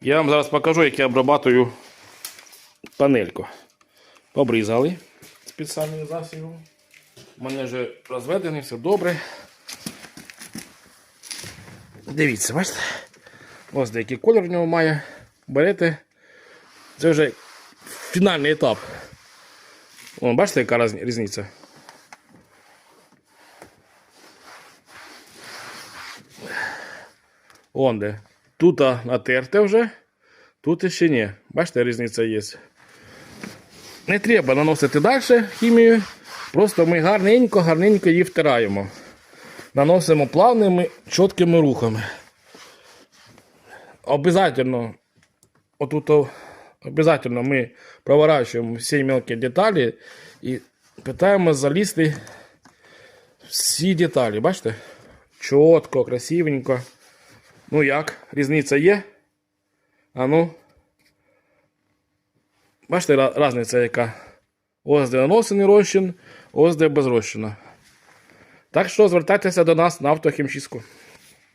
Я вам зараз покажу, як я обрабатую панельку. Побрізали спеціальним засобом. У мене вже розведений, все добре. Дивіться, бачите? Ось деякий колір в нього має. Берете. Це вже фінальний етап. О, бачите, яка різниця? Он де. Тут натерте вже, тут ще ні. Бачите, різниця є. Не треба наносити далі хімію. Просто ми гарненько, гарненько її втираємо. Наносимо плавними, чіткими рухами. Обязательно, отут обязательно ми проворачуємо всі мелкі деталі і питаємо залізти всі деталі. Бачите? Чітко, красивенько. Ну як? Різниця є? А ну. Бачите, різниця яка? Ось де наносений розчин, ось де без розчину. Так що звертайтеся до нас на автохімчистку.